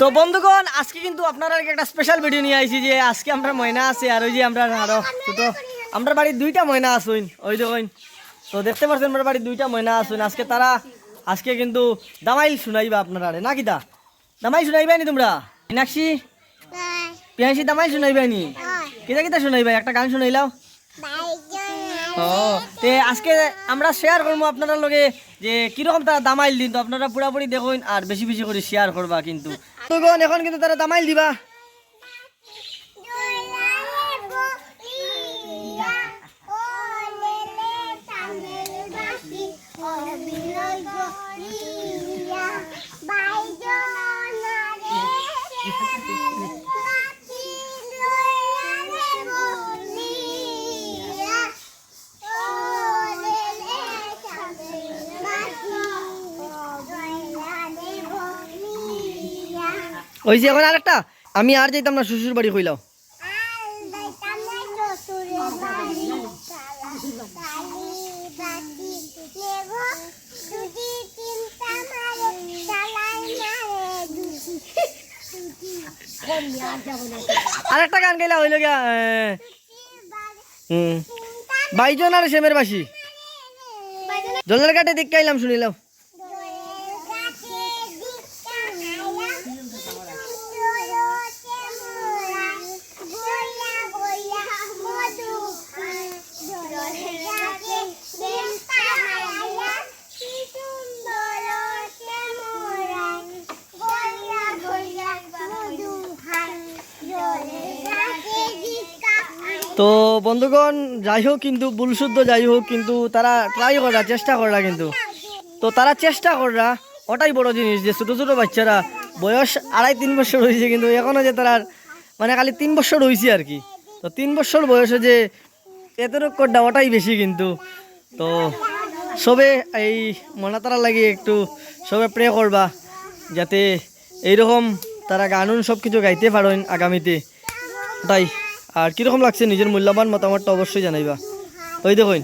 তো বন্ধুগণ, আজকে কিন্তু আপনারা একটা স্পেশাল ভিডিও নিয়ে আইছি যে আজকে আমরা ময়না আছে আর ওই যে আমরা আরও ছোট আমরা বাড়ির দুইটা ময়না আসুন ওই দেখুন তো দেখতে পাচ্ছেন আমরা বাড়ির দুইটা ময়না আসুন আজকে তারা, আজকে কিন্তু দামাইল শুনাইবা আপনারা না কিতা দামাইল শুনাইবাই নি তোমরা? মিনাক্ষী? পিয়াসি, দামাইল শুনাইবাই নি কিতা কিতা শুনাইবা একটা গান শুনাইলাও ও, তে আজকে আমরা শেয়ার করব আপনারা লগে যে কীরকম তারা দামাইল দিন, তো আপনারা পুরাপুরি দেখুন আর বেশি বেশি করে শেয়ার করবা কিন্তু। এখন কিন্তু তারা দামাইল দিবা। ওই যে এখন আরেকটা। আমি আর যাইতাম না শ্বশুর বাড়ি কইলাও আরেকটা গান গাইলা হইল এ, হুম। বাইজন আর বাসি জলের কাটে দেখ গাইলাম শুনিলাম। তো বন্ধুগণ, যাই হোক কিন্তু বুলশুদ্ধ যাই হোক কিন্তু, তারা ট্রাই করা চেষ্টা করা কিন্তু। তো তারা চেষ্টা করা ওটাই বড় জিনিস যে ছোটো ছোটো বাচ্চারা বয়স আড়াই তিন বছর হয়েছে কিন্তু এখনও যে তারা মানে খালি তিন বছর হয়েছে আর কি। তো তিন বছর বয়সে যে এতটুক করটা ওটাই বেশি কিন্তু। তো সবে এই মনাতারা লাগে একটু সবে প্রে করবা, যাতে এইরকম তারা গানুন সব কিছু গাইতে পারেন আগামীতে। ওটাই। আর কীরকম লাগছে? নিজের মূল্যবান মতামতটা অবশ্যই জানাইবা। ওই দেখুন।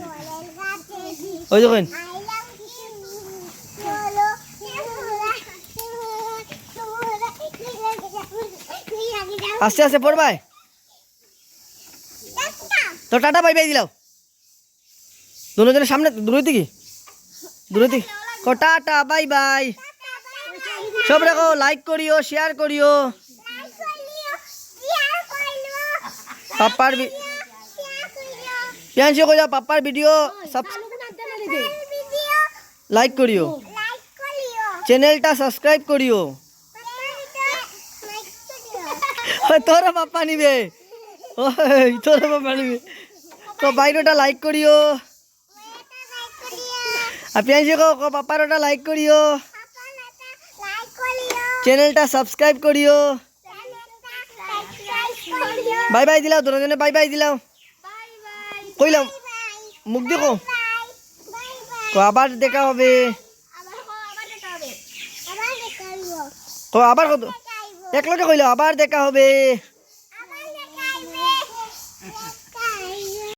ওই দেখুন। আস্তে আস্তে পড়বাই তো টাটা, বাই বাই, দিলাও। দুজনের সামনে দূরে দিকে। দূরে দিকে। Tata, bye bye. সব রেখো লাইক করিও শেয়ার করিও। পাপার পিয়াঞ্চি কইয়া পাপার ভিডিও সব লাইক করিও চ্যানেলটা সাবস্ক্রাইব করিও ওই তোর পাপা নিবে ওই তোর পাপা নিবে তো বাইরোটা লাইক করিও আর পিয়াঞ্চি কো কো পাপার ওটা লাইক করিও চ্যানেলটা সাবস্ক্রাইব করিও বাই বাই দিলাও, দুজনে বাই বাই দিলাও। কইলাম, মুখ দেখো। তো আবার দেখা হবে। তো আবার কত একলগে কইলাম আবার দেখা হবে।